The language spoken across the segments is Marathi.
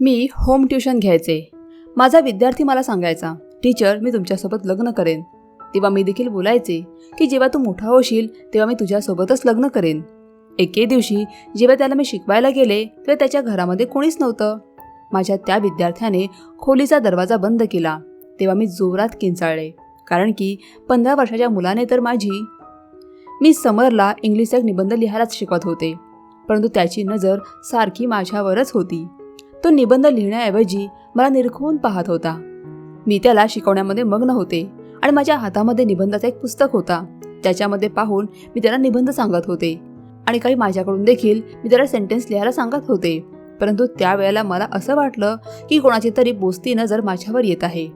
मी होम ट्युशन घ्यायचे. माझा विद्यार्थी मला सांगायचा टीचर मी तुमच्यासोबत लग्न करेन. तेव्हा मी देखील बोलायचे की जेव्हा तू मोठा होशील तेव्हा मी तुझ्यासोबतच लग्न करेन. एके दिवशी जेव्हा त्याला मी शिकवायला गेले तेव्हा त्याच्या घरामध्ये कोणीच नव्हतं. माझ्या त्या विद्यार्थ्याने खोलीचा दरवाजा बंद केला. तेव्हा मी जोरात किंचाळले कारण की पंधरा वर्षाच्या मुलाने तर माझी. मी समरला इंग्लिशचा एक निबंध लिहायलाच शिकवत होते परंतु त्याची नजर सारखी माझ्यावरच होती. तो निबंध लिहिण्याऐवजी मला निरखून पाहत होता. मी त्याला शिकवण्यामध्ये मग्न होते आणि माझ्या हातामध्ये निबंधाचा एक पुस्तक होता. त्याच्यामध्ये पाहून मी त्याला निबंध सांगत होते आणि काही माझ्याकडून देखील मी त्याला सेंटेन्स लिहायला सांगत होते. परंतु त्यावेळेला मला असं वाटलं की कोणाची तरी बोस्ती नजर माझ्यावर येत आहे.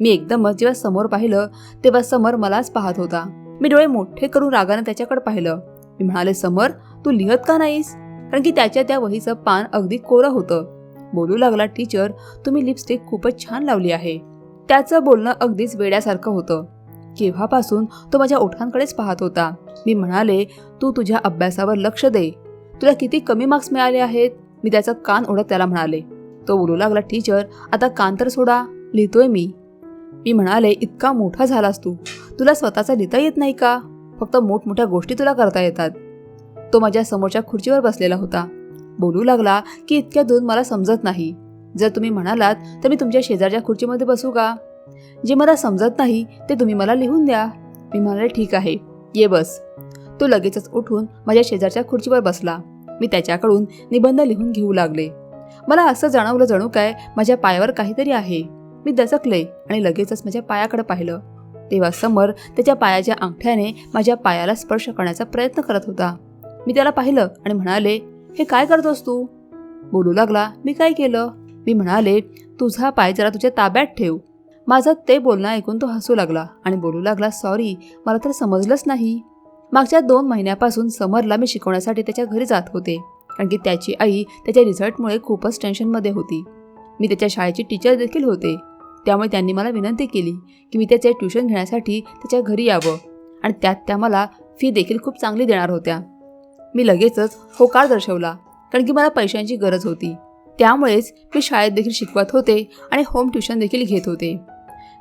मी एकदमच जेव्हा समोर पाहिलं तेव्हा समर मलाच पाहत होता. मी डोळे मोठे करून रागानं त्याच्याकडे पाहिलं. मी म्हणाले समर तू लिहत का नाहीस? कारण की त्याच्या त्या वहीचं पान अगदी कोरं होतं. बोलू लागला टीचर तुम्ही लिपस्टिक खूपच छान लावली आहे. त्याचं बोलणं अगदीच वेड्यासारखं होतं. केव्हापासून तो माझ्या ओठांकडेच पाहत होता. मी म्हणाले तू तुझ्या अभ्यासावर लक्ष दे. तुला किती कमी मार्क्स मिळाले आहेत? मी त्याचा कान ओढत त्याला म्हणाले. तो बोलू लागला टीचर आता कान तर सोडा. लिहितोय मी. मी म्हणाले इतका मोठा झालास तू. तुला स्वतःचा लिहिता येत नाही का? फक्त मोठमोठ्या गोष्टी तुला करता येतात. तो माझ्या समोरच्या खुर्चीवर बसलेला होता. बोलू लागला की इतक्या दूर मला समजत नाही. जर तुम्ही म्हणालात तर मी तुमच्या शेजारच्या खुर्चीमध्ये बसू का? जे मला समजत नाही ते तुम्ही मला लिहून द्या. मी म्हणाले ठीक आहे. ये बस. तो लगेचच उठून माझ्या शेजारच्या खुर्चीवर बसला. मी त्याच्याकडून निबंध लिहून घेऊ लागले. मला असं जाणवलं जणू काय माझ्या पायावर काहीतरी आहे. मी दचकले आणि लगेचच माझ्या पायाकडे पाहिलं. तेव्हा समर त्याच्या पायाच्या अंगठ्याने माझ्या पायाला स्पर्श करण्याचा प्रयत्न करत होता. मी त्याला पाहिलं आणि म्हणाले हे काय करतोस तू? बोलू लागला मी काय केलं? मी म्हणाले तुझा पाय जरा तुझ्या ताब्यात ठेव. माझं ते बोलणं ऐकून तो हसू लागला आणि बोलू लागला सॉरी मला तर समजलंच नाही. मागच्या दोन महिन्यापासून समरला मी शिकवण्यासाठी त्याच्या घरी जात होते कारण की त्याची आई त्याच्या रिझल्टमुळे खूपच टेन्शनमध्ये होती. मी त्याच्या शाळेची टीचर देखील होते. त्यामुळे त्यांनी मला विनंती केली की मी त्याचे ट्युशन घेण्यासाठी त्याच्या घरी यावं आणि त्यात त्या मला फी देखील खूप चांगली देणार होत्या. मी लगेचच होकार दर्शवला? कारण की मला पैशांची गरज होती. त्यामुळेच मी शाळेत देखील शिकवत होते आणि होम ट्युशन देखील घेत होते.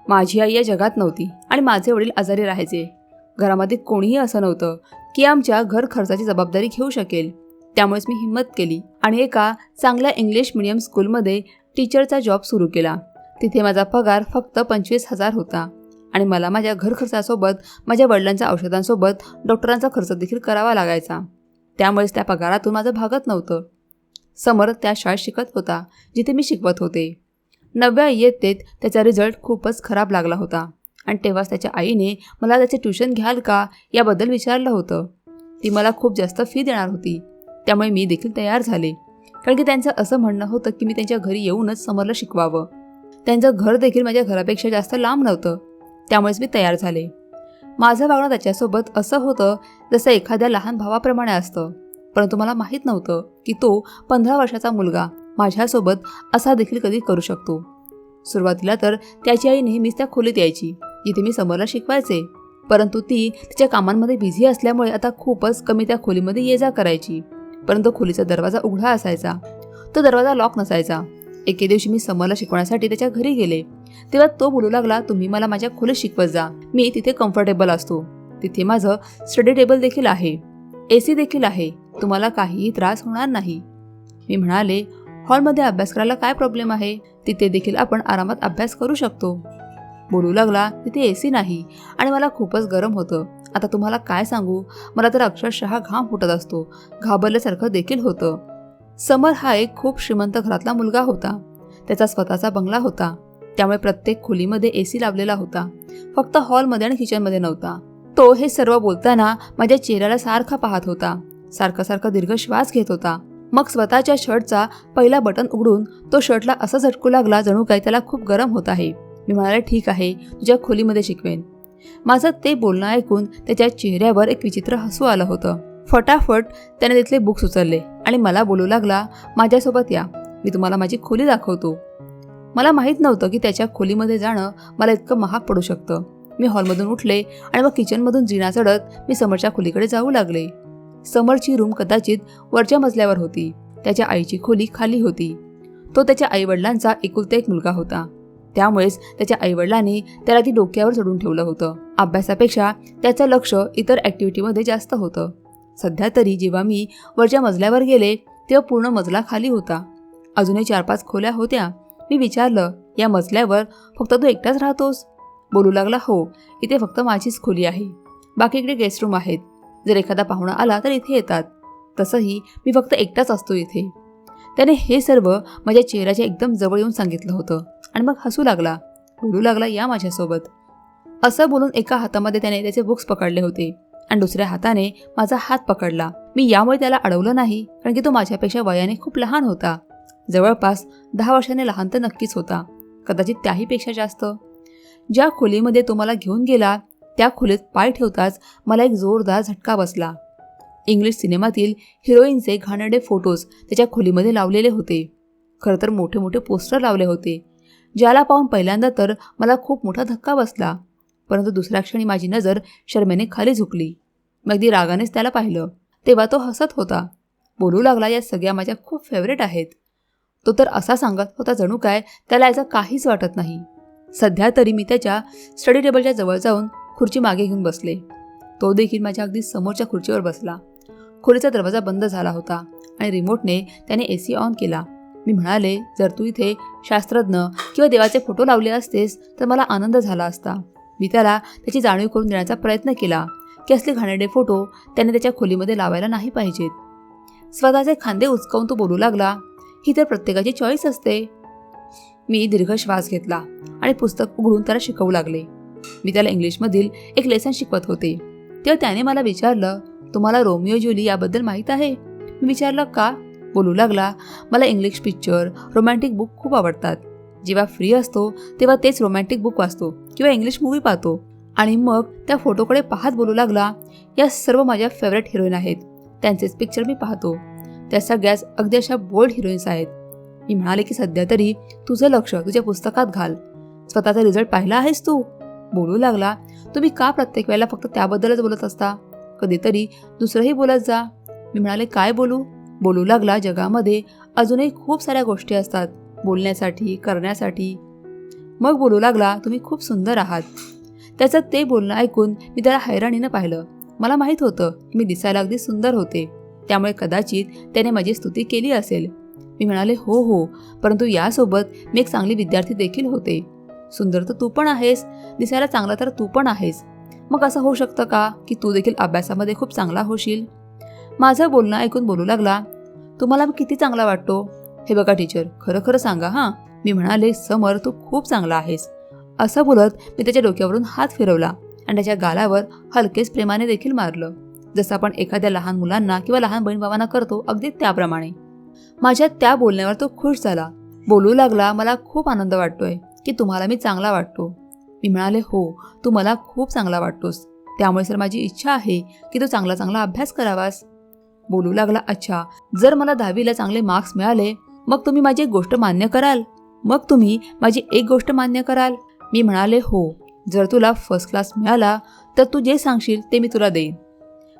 माझी आई या जगात नव्हती आणि माझे वडील आजारी राहायचे. घरामध्ये कोणीही असं नव्हतं की आमच्या घर खर्चाची जबाबदारी घेऊ शकेल. त्यामुळेच मी हिंमत केली आणि एका चांगल्या इंग्लिश मिडियम स्कूलमध्ये टीचरचा जॉब सुरू केला. तिथे माझा पगार फक्त पंचवीस हजार होता आणि मला माझ्या घर खर्चासोबत माझ्या वडिलांच्या औषधांसोबत डॉक्टरांचा खर्च देखील करावा लागायचा. त्यामुळेच त्या पगारातून माझं भागत नव्हतं. समर त्या शाळेत शिकत होता जिथे मी शिकवत होते. नवव्या इयत्तेत त्याचा रिझल्ट खूपच खराब लागला होता. आणि तेव्हाच त्याच्या आईने मला त्याचे ट्युशन घ्याल का याबद्दल विचारलं होतं. ती मला खूप जास्त फी देणार होती. त्यामुळे मी देखील तयार झाले. कारण की त्यांचं असं म्हणणं होतं की मी त्यांच्या घरी येऊनच समरला शिकवावं. त्यांचं घर देखील माझ्या घरापेक्षा जास्त लांब नव्हतं. त्यामुळेच मी तयार झाले. माझं वागणं त्याच्यासोबत असं होतं जसं एखाद्या लहान भावाप्रमाणे असतं. परंतु मला माहीत नव्हतं की तो पंधरा वर्षाचा मुलगा माझ्यासोबत असा देखील कधी करू शकतो. सुरुवातीला तर त्याची आई नेहमीच त्या खोलीत यायची जिथे मी समोरला शिकवायचे. परंतु ती तिच्या कामांमध्ये बिझी असल्यामुळे आता खूपच कमी त्या खोलीमध्ये ये जा करायची. परंतु खोलीचा दरवाजा उघडा असायचा. तो दरवाजा लॉक नसायचा. एके दिवशी मी समरला शिकवण्यासाठी त्याच्या घरी गेले. तेव्हा तो बोलू लागला तुम्ही मला माझ्या खोलीत शिकवत जा. मी तिथे कम्फर्टेबल असतो. तिथे माझं स्टडी टेबल देखील आहे. ए सी देखील आहे. तुम्हाला काहीही त्रास होणार नाही. मी म्हणाले हॉलमध्ये अभ्यास करायला काय प्रॉब्लेम आहे? तिथे देखील आपण आरामात अभ्यास करू शकतो. बोलू लागला तिथे ए सी नाही आणि मला खूपच गरम होतं. आता तुम्हाला काय सांगू? मला तर अक्षरशः घाम फुटत असतो. घाबरल्यासारखं देखील होतं. समर हा एक खूप श्रीमंत घरातला मुलगा होता. त्याचा स्वतःचा बंगला होता. त्यामुळे प्रत्येक खोलीमध्ये ए सी लावलेला होता. फक्त हॉलमध्ये आणि किचनमध्ये नव्हता. तो हे सर्व बोलताना माझ्या चेहऱ्याला सारखा पाहत होता. सारखा सारखा दीर्घ श्वास घेत होता. मग स्वतःच्या शर्टचा पहिला बटन उघडून तो शर्टला असा झटकू लागला जणू काय त्याला खूप गरम होत आहे. मी म्हणाले ठीक आहे तुझ्या खोलीमध्ये शिकवेन. माझं ते बोलणं ऐकून त्याच्या चेहऱ्यावर एक विचित्र हसू आलं होतं. फटाफट त्याने तिथले बुक्स उचलले आणि मला बोलू लागला माझ्यासोबत या. मी तुम्हाला माझी खोली दाखवतो. मला माहीत नव्हतं की त्याच्या खोलीमध्ये जाणं मला इतकं महाग पडू शकतं. मी हॉलमधून उठले आणि मग किचनमधून जिना चढत मी समरच्या खोलीकडे जाऊ लागले. समरची रूम कदाचित वरच्या मजल्यावर होती. त्याच्या आईची खोली खाली होती. तो त्याच्या आईवडिलांचा एकुलता एक मुलगा होता. त्यामुळेच त्याच्या आईवडिलांनी त्याला ती डोक्यावर चढून ठेवलं होतं. अभ्यासापेक्षा त्याचं लक्ष इतर ॲक्टिव्हिटीमध्ये जास्त होतं. सध्या तरी जेव्हा मी वरच्या मजल्यावर गेले तेव्हा पूर्ण मजला खाली होता. अजूनही चार पाच खोल्या होत्या. मी विचारलं या मजल्यावर फक्त तू एकटाच राहतोस? बोलू लागला हो इथे फक्त माझीच खोली आहे. बाकीकडे गेस्ट रूम आहेत. जर एखादा पाहुणा आला तर इथे येतात. तसंही मी फक्त एकटाच असतो इथे. त्याने हे सर्व माझ्या चेहऱ्याच्या एकदम जवळ येऊन सांगितलं होतं आणि मग हसू लागला. बोलू लागला या माझ्यासोबत. असं बोलून एका हातामध्ये त्याने त्याचे बुक्स पकडले होते आणि दुसऱ्या हाताने माझा हात पकडला. मी यामुळे त्याला अडवलं नाही कारण की तो माझ्यापेक्षा वयाने खूप लहान होता. जवळपास दहा वर्षाने लहान तर नक्कीच होता. कदाचित त्याहीपेक्षा जास्त. ज्या खोलीमध्ये तो मला घेऊन गेला त्या खोलीत पाय ठेवताच मला एक जोरदार झटका बसला. इंग्लिश सिनेमातील हिरोईनचे घाणडे फोटोज त्याच्या खोलीमध्ये लावलेले होते. खरं तर मोठे मोठे पोस्टर लावले होते. ज्याला पाहून पहिल्यांदा तर मला खूप मोठा धक्का बसला परंतु दुसऱ्या क्षणी माझी नजर शर्मेने खाली झुकली. अगदी रागानेच त्याला पाहिलं. तेव्हा तो हसत होता. बोलू लागला या सगळ्या माझ्या खूप फेवरेट आहेत. तो तर असा सांगत होता जणू काय त्याला याचं काहीच वाटत नाही. सध्या तरी मी त्याच्या स्टडी टेबलच्या जवळ जाऊन खुर्ची मागे घेऊन बसले. तो देखील माझ्या अगदी समोरच्या खुर्चीवर बसला. खोलीचा दरवाजा बंद झाला होता आणि रिमोटने त्याने ए सी ऑन केला. मी म्हणाले जर तू इथे शास्त्रज्ञ किंवा देवाचे फोटो लावले असतेस तर मला आनंद झाला असता. मी त्याला त्याची जाणीव करून देण्याचा प्रयत्न केला की असले घाणेरडे फोटो त्याने त्याच्या खोलीमध्ये लावायला नाही पाहिजेत. स्वतःचे खांदे उचकावून तो बोलू लागला ही तर प्रत्येकाची चॉईस असते. मी दीर्घ श्वास घेतला आणि पुस्तक उघडून त्याला शिकवू लागले. मी त्याला इंग्लिशमधील एक लेसन शिकवत होते. तेव्हा त्याने मला विचारलं तुम्हाला रोमिओ जुली याबद्दल माहीत आहे? मी विचारलं का? बोलू लागला मला इंग्लिश पिक्चर रोमॅन्टिक बुक खूप आवडतात. जेव्हा फ्री असतो तेव्हा तेच रोमॅन्टिक बुक वाचतो किंवा इंग्लिश मूवी पाहतो. आणि मग त्या फोटोकडे पाहत बोलू लागला या सर्व माझ्या फेवरेट हिरोईन आहेत. त्यांचेच पिक्चर मी पाहतो. त्या सगळ्याच अगदी अशा बोल्ड हिरोईन्स आहेत. मी म्हणाले की सध्या तरी तुझं लक्ष तुझ्या पुस्तकात घाल. स्वतःचा रिझल्ट पाहिला आहेस तू? बोलू लागला. तुम्ही का प्रत्येक वेळेला फक्त त्याबद्दलच बोलत असता? कधीतरी दुसरंही बोलत जा. मी म्हणाले काय बोलू? बोलू लागला जगामध्ये अजूनही खूप साऱ्या गोष्टी असतात. बोलण्यासाठी करण्यासाठी. मग बोलू लागला तुम्ही खूप सुंदर आहात. त्याचं ते बोलणं ऐकून मी त्याला हैराणीनं पाहिलं. मला माहीत होतं की मी दिसायला अगदी सुंदर होते. त्यामुळे कदाचित त्याने माझी स्तुती केली असेल. मी म्हणाले हो हो. परंतु यासोबत मी एक चांगली विद्यार्थी देखील होते. सुंदर तर तू पण आहेस. दिसायला चांगला तर तू पण आहेस. मग असं होऊ शकतं का की तू देखील अभ्यासामध्ये खूप चांगला होशील? माझं बोलणं ऐकून बोलू लागला तुम्हाला किती चांगला वाटतो? हे बघा टीचर खरं खरं सांगा हां. मी म्हणाले समर तू खूप चांगला आहेस. असं बोलत मी त्याच्या डोक्यावरून हात फिरवला आणि त्याच्या गालावर हलकेच प्रेमाने देखील मारलं. जसं आपण एखाद्या लहान मुलांना किंवा लहान बहीण भावांना करतो अगदी त्याप्रमाणे. माझ्या त्या बोलण्यावर तो खुश झाला. बोलू लागला मला खूप आनंद वाटतोय की तुम्हाला मी चांगला वाटतो. मी म्हणाले हो तू मला खूप चांगला वाटतोस. त्यामुळे सर माझी इच्छा आहे की तू चांगला चांगला अभ्यास करावास. बोलू लागला अच्छा जर मला दहावीला चांगले मार्क्स मिळाले मग तुम्ही माझी एक गोष्ट मान्य कराल. मग तुम्ही माझी एक गोष्ट मान्य कराल. मी म्हणाले हो जर तुला फर्स्ट क्लास मिळाला तर तू जे सांगशील ते मी तुला देईन.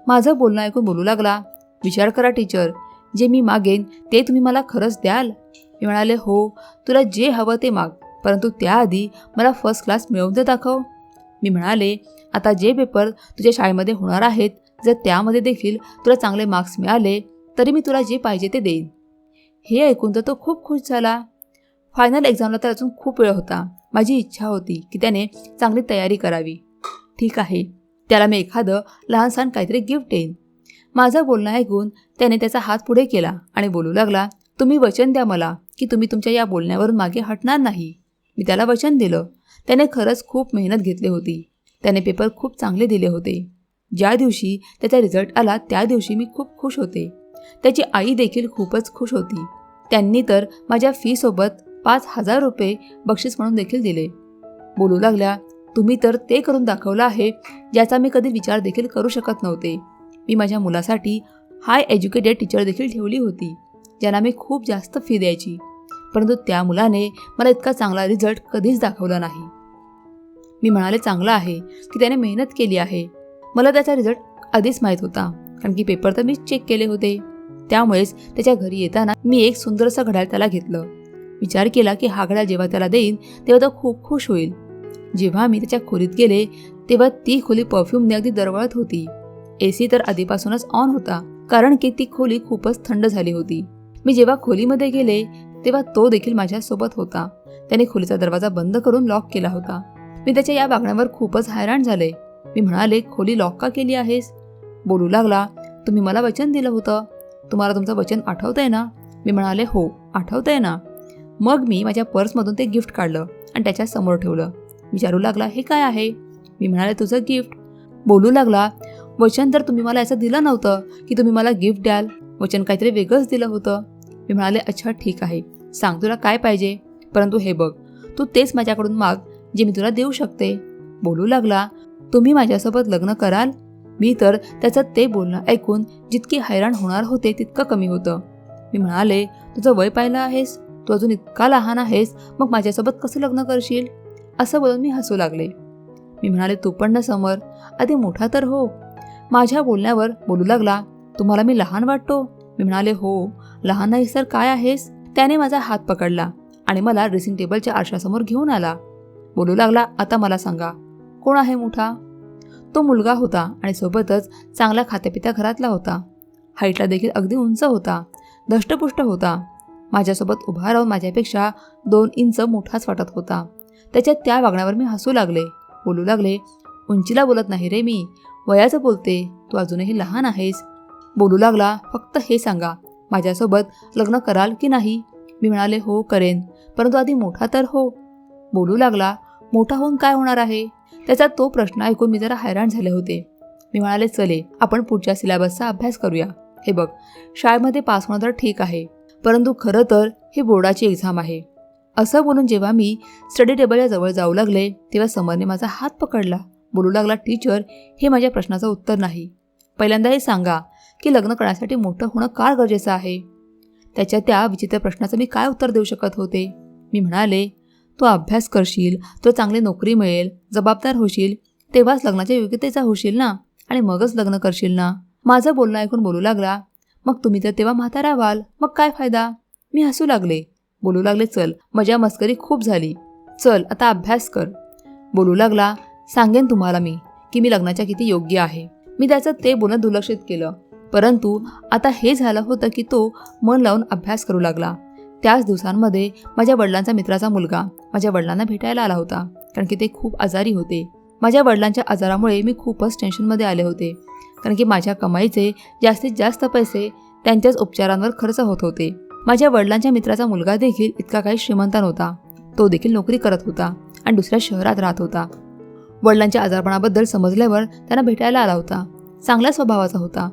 माझं बोलणं ऐकून बोलू लागला. विचार करा टीचर. जे मी मागेन ते तुम्ही मला खरंच द्याल. मी म्हणाले हो तुला जे हवं ते माग. परंतु त्याआधी मला फर्स्ट क्लास मिळवून दे दाखव. मी म्हणाले आता जे पेपर तुझ्या शाळेमध्ये होणार आहेत जर त्यामध्ये देखील तुला चांगले मार्क्स मिळाले तरी मी तुला जे पाहिजे ते देईन. हे ऐकून तर तो खूप खुश झाला. फायनल एक्झामला तर अजून खूप वेळ होता. माझी इच्छा होती की त्याने चांगली तयारी करावी. ठीक आहे. त्याला मी एखादं लहानसहान काहीतरी गिफ्ट देईन. माझं बोलणं ऐकून त्याने त्याचा हात पुढे केला आणि बोलू लागला तुम्ही वचन द्या मला की तुम्ही तुमच्या या बोलण्यावरून मागे हटणार नाही. मी त्याला वचन दिलं. त्याने खरंच खूप मेहनत घेतली होती. त्याने पेपर खूप चांगले दिले होते. ज्या दिवशी त्याचा रिझल्ट आला त्या दिवशी मी खूप खुश होते. त्याची आई देखील खूपच खुश होती. त्यांनी तर माझ्या फीसोबत पाच हजार रुपये बक्षीस म्हणून देखील दिले. बोलू लागल्या तुम्ही तर ते करून दाखवलं आहे ज्याचा मी कधी विचार देखील करू शकत नव्हते. मी माझ्या मुलासाठी हाय एज्युकेटेड टीचर देखील ठेवली होती ज्यांना मी खूप जास्त फी द्यायची. परंतु त्या मुलाने मला इतका चांगला रिझल्ट कधीच दाखवला नाही. मी म्हणाले चांगला आहे की त्याने मेहनत केली आहे. मला त्याचा रिझल्ट आधीच माहीत होता कारण की पेपर तर मीच चेक केले होते. त्यामुळेच त्याच्या घरी येताना मी एक सुंदरसं घड्याळ त्याला घेतलं. विचार केला की हा घड्याळ जेव्हा त्याला देईन तेव्हा तो खूप खुश होईल. जेव्हा मी त्याच्या खोलीत गेले तेव्हा ती खोली परफ्यूमने अगदी दरवळत होती. ए सी तर आधीपासूनच ऑन होता कारण की ती खोली खूपच थंड झाली होती. मी जेव्हा खोलीमध्ये गेले तेव्हा तो देखील माझ्यासोबत होता. त्याने खोलीचा दरवाजा बंद करून लॉक केला होता. मी त्याच्या या वागण्यावर खूपच हैराण झाले. मी म्हणाले खोली लॉक का केली आहेस? बोलू लागला तुम्ही मला वचन दिलं होतं. तुम्हाला तुमचं वचन आठवतंय ना? मी म्हणाले हो आठवतंय ना. मग मी माझ्या पर्समधून ते गिफ्ट काढलं आणि त्याच्यासमोर ठेवलं. विचारू लागला हे काय आहे? मी म्हणाले तुझं गिफ्ट बोलू लागला वचन तर तुम्ही मला याचं दिलं नव्हतं की तुम्ही मला गिफ्ट द्याल. वचन काहीतरी वेगळंच दिलं होतं. मी म्हणाले अच्छा ठीक आहे. सांग तुला काय पाहिजे. परंतु हे बघ तू तेच माझ्याकडून माग जे मी तुला देऊ शकते. बोलू लागला तुम्ही माझ्यासोबत लग्न कराल? मी तर त्याचं ते बोलणं ऐकून जितकी हैराण होणार होते तितकं कमी होतं. मी म्हणाले तुझं वय पाहिलं आहेस? तू अजून इतका लहान आहेस मग माझ्यासोबत कसं लग्न करशील? असं बोलून मी हसू लागले. मी म्हणाले तू पण ना समर. आधी मोठा तर हो. माझ्या बोलण्यावर बोलू लागला तुम्हाला मी लहान वाटतो? मी म्हणाले हो. लहान नाहीस तर काय आहेस? त्याने माझा हात पकडला आणि मला ड्रेसिंग टेबलच्या आरशासमोर घेऊन आला. बोलू लागला आता मला सांगा कोण आहे मोठा? तो मुलगा होता आणि सोबतच चांगल्या खात्यापित्या घरातला होता. हाईटला देखील अगदी उंच होता. धष्टपुष्ट होता. माझ्यासोबत उभा राहून माझ्यापेक्षा दोन इंच मोठाच वाटत होता. त्याच्या त्या वागण्यावर मी हसू लागले बोलू लागले. उंचीला बोलत नाही रे मी. वयाचं बोलते. तू अजूनही लहान आहेस. बोलू लागला फक्त हे सांगा. माझ्यासोबत लग्न कराल की नाही? मी म्हणाले हो करेन. परंतु आधी मोठा तर हो. बोलू लागला मोठा होऊन काय होणार आहे? त्याचा तो प्रश्न ऐकून मी जरा हैराण झाले होते. मी म्हणाले चले आपण पुढच्या सिलेबसचा अभ्यास करूया. हे बघ शाळेमध्ये पास होणं तर ठीक आहे. परंतु खरं तर ही बोर्डाची एक्झाम आहे. असं बोलून जेव्हा मी स्टडी टेबलच्या जवळ जाऊ लागले तेव्हा समरने माझा हात पकडला. बोलू लागला टीचर हे माझ्या प्रश्नाचं उत्तर नाही. पहिल्यांदा हे सांगा की लग्न करण्यासाठी मोठं होणं का गरजेचं आहे? त्याच्या त्या विचित्र प्रश्नाचं मी काय उत्तर देऊ शकत होते? मी म्हणाले तू अभ्यास करशील तो चांगली नोकरी मिळेल जबाबदार होशील तेव्हाच लग्नाच्या योग्यतेचा होशील ना? आणि मगच लग्न करशील ना? माझं बोलणं ऐकून बोलू लागला मग तुम्ही तर तेव्हा म्हातारा व्हाल मग काय फायदा? मी हसू लागले. बोलू लागले चल मजा मस्करी खूप झाली. चल आता अभ्यास कर. बोलू लागला सांगेन तुम्हाला मी की मी लग्नाच्या किती योग्य आहे. मी त्याचं ते बोलणं दुर्लक्षित केलं. परंतु आता हे झालं होतं की तो मन लावून अभ्यास करू लागला. त्याच दिवसांमध्ये माझ्या वडिलांचा मित्राचा मुलगा माझ्या वडिलांना भेटायला आला होता कारण की ते खूप आजारी होते. माझ्या वडिलांच्या आजारामुळे मी खूपच टेन्शनमध्ये आले होते कारण की माझ्या कमाईचे जास्तीत जास्त पैसे त्यांच्याच उपचारांवर खर्च होत होते. माझ्या वडिलांच्या मित्राचा मुलगा देखील इतका काही श्रीमंत नव्हता. तो देखील नोकरी करत होता आणि दुसऱ्या शहरात राहत होता. वडिलांच्या आजारपणाबद्दल समजल्यावर त्यांना भेटायला आला होता. चांगल्या स्वभावाचा होता.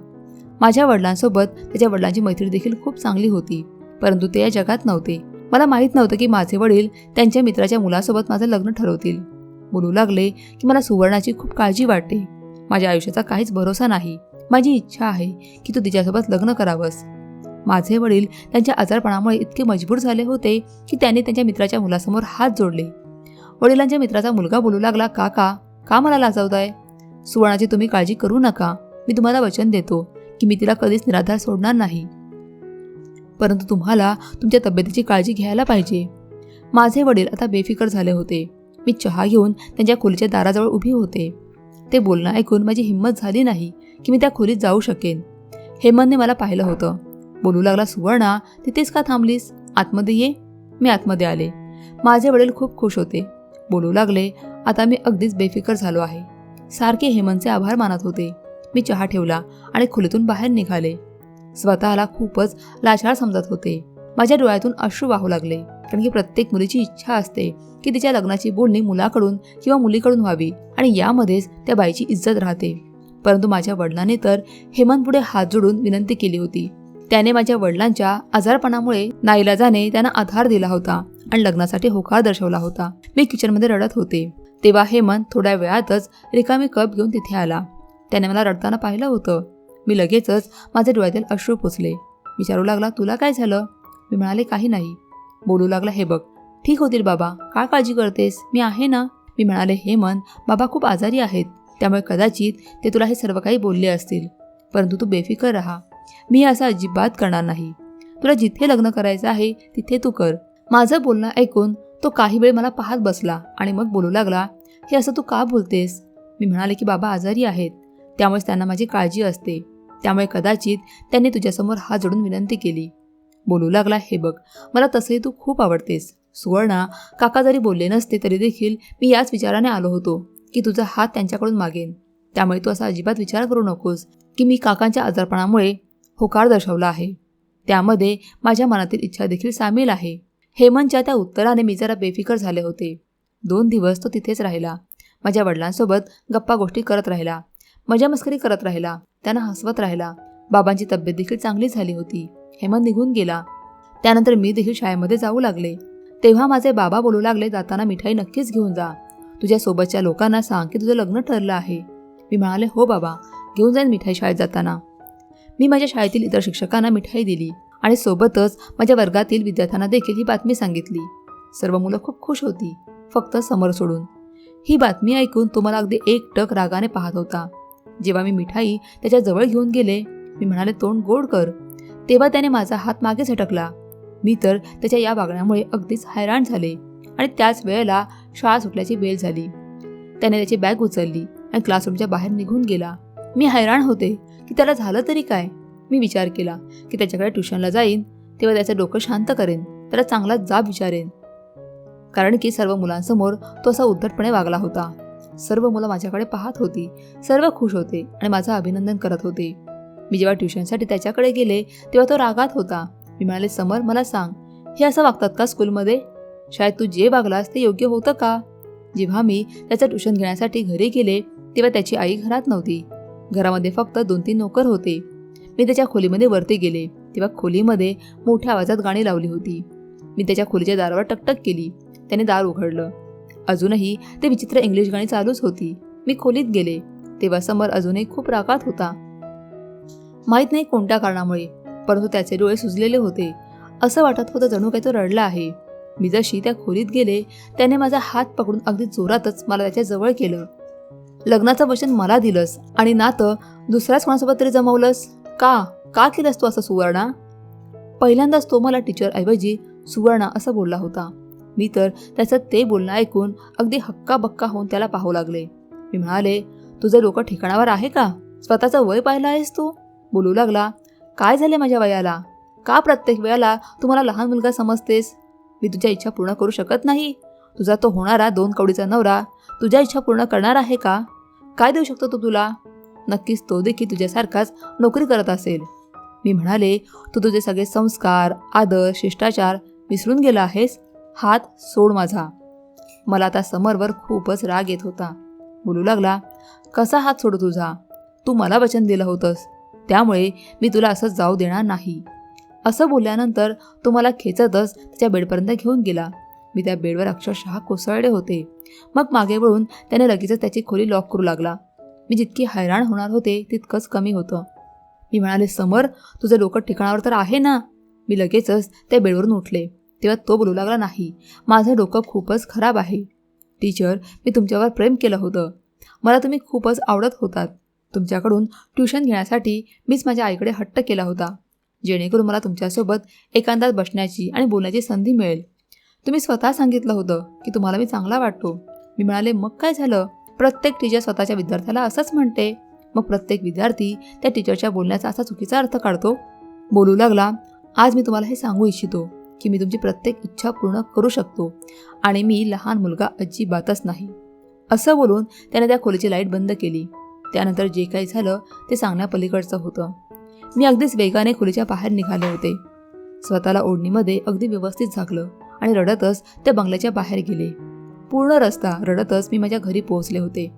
माझ्या वडिलांसोबत त्याच्या वडिलांची मैत्री देखील खूप चांगली होती परंतु ते या जगात नव्हते. मला माहीत नव्हतं की माझे वडील त्यांच्या मित्राच्या मुलासोबत माझं लग्न ठरवतील. बोलू लागले की मला सुवर्णाची खूप काळजी वाटते. माझ्या आयुष्याचा काहीच भरोसा नाही. माझी इच्छा आहे की तू तिच्यासोबत लग्न करावंस. माझे वडील त्यांच्या आजारपणामुळे इतके मजबूर झाले होते की त्यांनी त्यांच्या मित्राच्या मुलासमोर हात जोडले. वडिलांच्या मित्राचा मुलगा बोलू लागला काका का मला लाजवताय? सुवर्णाची तुम्ही काळजी करू नका. मी तुम्हाला वचन देतो की मी तिला कधीच निराधार सोडणार नाही. परंतु तुम्हाला तुमच्या तब्येतीची काळजी घ्यायला पाहिजे. माझे वडील आता बेफिकर झाले होते. मी चहा घेऊन त्यांच्या खोलीच्या दाराजवळ उभी होते. ते बोलणं ऐकून माझी हिंमत झाली नाही की मी त्या खोलीत जाऊ शकेन. हेमंतने मला पाहिलं होतं. बोलू लागला सुवर्णा तिथेच का थांबलीस? आतमध्ये ये. मी आतमध्ये आले. माझे वडील खूप खुश होते. बोलू लागले. आता मी अगदीच बेफिकर झालो आहे. सारखे हेमंतचे आभार मानत होते. मी चहा ठेवला आणि खोलीतून बाहेर निघाले. स्वतःला खूपच लाचार समजत होते. माझ्या डोळ्यातून अश्रू वाहू लागले. कारण की प्रत्येक मुलीची इच्छा असते की तिच्या लग्नाची बोलणी मुलाकडून किंवा मुलीकडून व्हावी आणि यामध्येच त्या बाईची इज्जत राहते. परंतु माझ्या वडिलांनी तर हेमंत पुढे हात जोडून विनंती केली होती. त्याने माझ्या वडिलांच्या आजारपणामुळे नाईलाजाने त्यांना आधार दिला होता आणि लग्नासाठी होकार दर्शवला होता. मी किचनमध्ये रडत होते. तेव्हा हेमंत थोड्या वेळातच रिकामी कप घेऊन तिथे आला. त्याने मला रडताना पाहिलं होतं. मी लगेचच माझे डोळ्यातील अश्रू पोचले विचारू लागला तुला काय झालं? मी म्हणाले काही नाही. बोलू लागला हे बघ ठीक होतील बाबा. काय काळजी करतेस? मी आहे ना? मी म्हणाले हे मन बाबा खूप आजारी आहेत. त्यामुळे कदाचित ते तुला हे सर्व काही बोलले असतील. परंतु तू बेफिकर राहा. मी असं अजिबात करणार नाही. तुला जिथे लग्न करायचं आहे तिथे तू कर. माझं बोलणं ऐकून तो काही वेळ मला पाहत बसला आणि मग बोलू लागला हे असं तू का बोलतेस? मी म्हणाले की बाबा आजारी आहेत. त्यामुळेच त्यांना माझी काळजी असते. त्यामुळे कदाचित त्यांनी तुझ्यासमोर हात जोडून विनंती केली. बोलू लागला हे बघ मला तसंही तू खूप आवडतेस. सुवर्णा काका जरी बोलले नसते तरी देखील मी याच विचाराने आलो होतो की तुझा हात त्यांच्याकडून मागेन. त्यामुळे तू असा अजिबात विचार करू नकोस की मी काकांच्या आजारपणामुळे होकार दर्शवला आहे. त्यामध्ये माझ्या मनातील इच्छा देखील सामील आहे. हेमंतच्या त्या उत्तराने मी जरा बेफिकर झाले होते. दोन दिवस तो तिथेच राहिला. माझ्या वडिलांसोबत गप्पा गोष्टी करत राहिला. मजा मस्करी करत राहिला. त्यांना हसवत राहिला. बाबांची तब्येत देखील चांगली झाली होती. हेमंत निघून गेला. त्यानंतर मी देखील शाळेमध्ये जाऊ लागले. तेव्हा माझे बाबा बोलू लागले जाताना मिठाई नक्कीच घेऊन जा. तुझ्या सोबतच्या लोकांना सांग की तुझं लग्न ठरलं आहे. मी म्हणाले हो बाबा घेऊन जाईन मिठाई शाळेत जाताना. मी माझ्या शाळेतील इतर शिक्षकांना मिठाई दिली आणि सोबतच माझ्या वर्गातील विद्यार्थ्यांना देखील ही बातमी सांगितली. सर्व मुलं खूप खुश होती. फक्त समोर सोडून. ही बातमी ऐकून तो मला अगदी एक टक रागाने पाहत होता. जेव्हा मी मिठाई त्याच्याजवळ घेऊन गेले मी म्हणाले तोंड गोड कर. तेव्हा त्याने माझा हात मागे झटकला. मी तर त्याच्या या वागण्यामुळे अगदीच हैराण झाले आणि त्याच वेळेला शाळा सुटल्याची वेळ झाली. त्याने त्याची बॅग उचलली आणि क्लासरूमच्या बाहेर निघून गेला. मी हैराण होते. की त्याला झालं तरी काय? मी विचार केला की त्याच्याकडे ट्युशनला जाईन तेव्हा त्याचं डोकं शांत करेन त्याला चांगला जाब विचारेन. कारण की सर्व मुलांसमोर तो असा उद्धटपणे वागला होता. सर्व मुलं माझ्याकडे पाहत होती सर्व खुश होते आणि माझं अभिनंदन करत होते. मी जेव्हा ट्युशनसाठी त्याच्याकडे गेले तेव्हा तो रागात होता. मी म्हणाले समर मला सांग हे असं वागतात का स्कूलमध्ये? शाळेत तू जे वागलास ते योग्य होतं का? जेव्हा मी त्याचं ट्युशन घेण्यासाठी घरी गेले तेव्हा त्याची आई घरात नव्हती. घरामध्ये फक्त दोन तीन नोकर होते. मी त्याच्या खोलीमध्ये वरती गेले. तेव्हा खोलीमध्ये मोठ्या आवाजात गाणी लावली होती. मी त्याच्या खोलीच्या दारावर टकटक केली. त्याने दार उघडलं. अजूनही ते विचित्र इंग्लिश गाणी चालूच होती. मी खोलीत गेले. तेव्हा समर अजूनही खूप रागात होता. माहीत नाही कोणत्या कारणामुळे परंतु त्याचे डोळे सुजलेले होते. असं वाटत होतं जणू काही तो रडला आहे. मी जशी त्या खोलीत गेले त्याने माझा हात पकडून अगदी जोरातच मला त्याच्याजवळ केलं. लग्नाचं वचन मला दिलंस आणि नातं दुसऱ्याच कोणासोबत तरी जमवलंस? का? का केलंस तू असं सुवर्णा? पहिल्यांदाच तो मला टीचरऐवजी सुवर्णा असं बोलला होता. मी तर त्याचं ते बोलणं ऐकून अगदी हक्का बक्का होऊन त्याला पाहू लागले. मी म्हणाले तुझं लोक ठिकाणावर आहे का? स्वतःचं वय पाहिलं आहेस तू? बोलू लागला काय झाले माझ्या वयाला? का प्रत्येक वेळेला तू मला लहान मुलगा समजतेस? मी तुझ्या इच्छा पूर्ण करू शकत नाही. तुझा तो होणारा दोन कवडीचा नवरा तुझ्या इच्छा पूर्ण करणार आहे का? काय देऊ शकतो तो तुला? नक्कीच तो देखील तुझ्यासारखाच नोकरी करत असेल. मी म्हणाले तू तुझे सगळे संस्कार आदर शिष्टाचार विसरून गेला आहेस? हात सोड माझा. मला आता समरवर खूपच राग येत होता. बोलू लागला कसा हात सोडू तुझा? तू मला वचन दिलं होतंस. त्यामुळे मी तुला असं जाऊ देणार नाही. असं बोलल्यानंतर तो मला खेचतच त्याच्या बेडपर्यंत घेऊन गेला. मी त्या बेडवर अक्षरशः कोसळले होते. मग मागे वळून त्याने लगेचच त्याची खोली लॉक करू लागला. मी जितकी हैराण होणार होते तितकंच कमी होतं. मी म्हणाले समर तुझं डोकं ठिकाणावर तर आहे ना? मी लगेचच त्या बेडवरून उठले. तेव्हा तो बोलू लागला नाही माझं डोकं खूपच खराब आहे. टीचर मी तुमच्यावर प्रेम केलं होतं. मला तुम्ही खूपच आवडत होतात. तुमच्याकडून ट्युशन घेण्यासाठी मीच माझ्या आईकडे हट्ट केला होता. जेणेकरून मला तुमच्यासोबत एकांतात बसण्याची आणि बोलण्याची संधी मिळेल. तुम्ही स्वतः सांगितलं होतं की तुम्हाला मी चांगला वाटतो. मी म्हणाले मग काय झालं? प्रत्येक टीचर स्वतःच्या विद्यार्थ्याला असंच म्हणते. मग प्रत्येक विद्यार्थी त्या टीचरच्या बोलण्याचा असा चुकीचा अर्थ काढतो? बोलू लागला आज मी तुम्हाला हे सांगू इच्छितो की मी तुमची प्रत्येक इच्छा पूर्ण करू शकतो आणि मी लहान मुलगा अजिबातच नाही. असं बोलून त्याने त्या खोलीची लाइट बंद केली. त्यानंतर जे काही झालं ते सांगण्यापलीकडचं होतं. मी अगदीच वेगाने खोलीच्या बाहेर निघाले होते. स्वतःला ओढणीमध्ये अगदी व्यवस्थित झाकलं. आणि रडतच त्या बंगल्याच्या बाहेर गेले. पूर्ण रस्ता रडतच मी माझ्या घरी पोहोचले होते.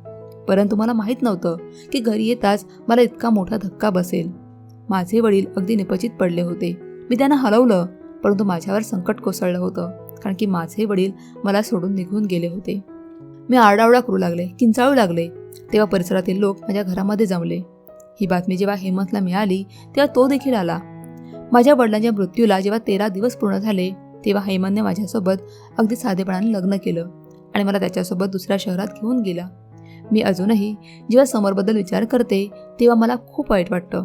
परंतु मला माहीत नव्हतं की घरी येताच मला इतका मोठा धक्का बसेल. माझे वडील अगदी निपचित पडले होते. मी त्यांना हलवलं परंतु माझ्यावर संकट कोसळलं होतं कारण की माझे वडील मला सोडून निघून गेले होते. मी आरडाओरडा करू लागले किंचाळू लागले. तेव्हा परिसरातील लोक माझ्या घरामध्ये जमले. ही बातमी जेव्हा हेमंतला मिळाली तेव्हा तो देखील आला. माझ्या वडिलांच्या मृत्यूला जेव्हा तेरा दिवस पूर्ण झाले तेव्हा हेमंतने माझ्यासोबत अगदी साधेपणाने लग्न केलं आणि मला त्याच्यासोबत दुसऱ्या शहरात घेऊन गेला. मी अजूनही जेव्हा समोरबद्दल विचार करते तेव्हा मला खूप वाईट वाटतं.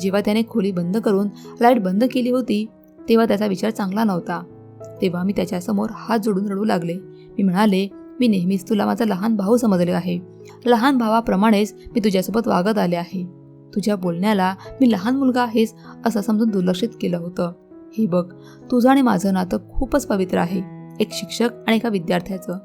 जेव्हा त्याने खोली बंद करून लाइट बंद केली होती तेव्हा त्याचा विचार चांगला नव्हता. तेव्हा मी त्याच्यासमोर हात जोडून रडू लागले. मी म्हणाले मी नेहमीच तुला माझा लहान भाऊ समजले आहे. लहान भावाप्रमाणेच मी तुझ्यासोबत वागत आले आहे. तुझ्या बोलण्याला मी लहान मुलगा आहेस असं समजून दुर्लक्षित केलं होतं. हे बघ तुझं आणि माझं नातं खूपच पवित्र आहे एक शिक्षक आणि एका विद्यार्थ्याचं.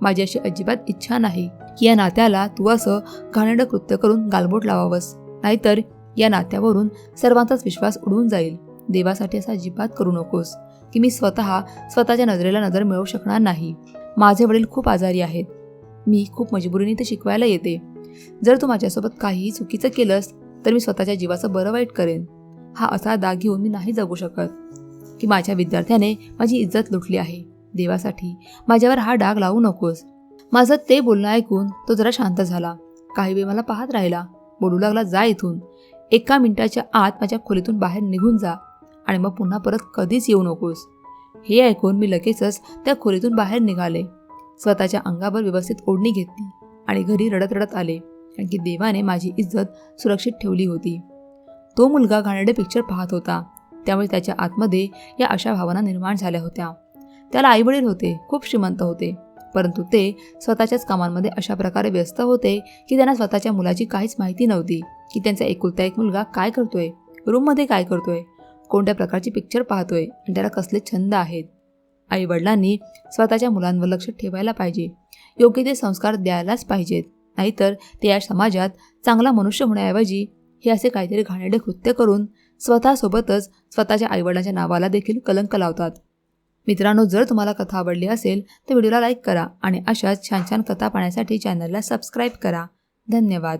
माझी अशी अजिबात इच्छा नाही की या नात्याला तू असं घाणेडं कृत्य करून गालबोट लावावंस. नाहीतर या नात्यावरून सर्वांचाच विश्वास उडून जाईल. देवासाठी असा अजिबात करू नकोस की मी स्वतः स्वतःच्या नजरेला नजर मिळवू शकणार नाही. माझे वडील खूप आजारी आहेत. मी खूप मजबुरीने ते शिकवायला येते. जर तू माझ्यासोबत काहीही चुकीचं केलंस तर मी स्वतःच्या जीवाचं बरं वाईट करेन. हा असा दाग घेऊन मी नाही जगू शकत. की माझ्या विद्यार्थ्याने माझी इज्जत लुटली आहे. देवासाठी माझ्यावर हा डाग लावू नकोस. माझं ते बोलणं ऐकून तो जरा शांत झाला. काही वेळ मला पाहत राहिला. बोलू लागला जा इथून. एका मिनिटाच्या आत माझ्या खोलीतून बाहेर निघून जा. आणि मग पुन्हा परत कधीच येऊ नकोस. हे ऐकून मी लगेचच त्या खोलीतून बाहेर निघाले. स्वतःच्या अंगावर व्यवस्थित ओढणी घेतली आणि घरी रडत रडत आले. कारण की देवाने माझी इज्जत सुरक्षित ठेवली होती. तो मुलगा घाणेरडे पिक्चर पाहत होता. त्यामुळे त्याच्या आतमध्ये या अशा भावना निर्माण झाल्या होत्या. त्याला आईवडील होते खूप श्रीमंत होते. परंतु ते स्वतःच्याच कामांमध्ये अशा प्रकारे व्यस्त होते की त्यांना स्वतःच्या मुलाची काहीच माहिती नव्हती की त्यांचा एकुलता एक मुलगा काय करतोय रूममध्ये काय करतोय कोणत्या प्रकारची पिक्चर पाहतोय आणि त्याला कसले छंद आहेत. आईवडिलांनी स्वतःच्या मुलांवर लक्ष ठेवायला पाहिजे. योग्य ते संस्कार द्यायलाच पाहिजेत. नाहीतर ते या समाजात चांगला मनुष्य होण्याऐवजी हे असे काहीतरी घाणेरडे कृत्य करून स्वतःसोबतच स्वतःच्या आईवडिलांच्या नावाला देखील कलंक लावतात. मित्रांनो जर तुम्हाला कथा आवडली असेल तर व्हिडिओला लाईक करा आणि अशाच छान छान कथा पाहण्यासाठी चॅनलला सबस्क्राईब करा. धन्यवाद.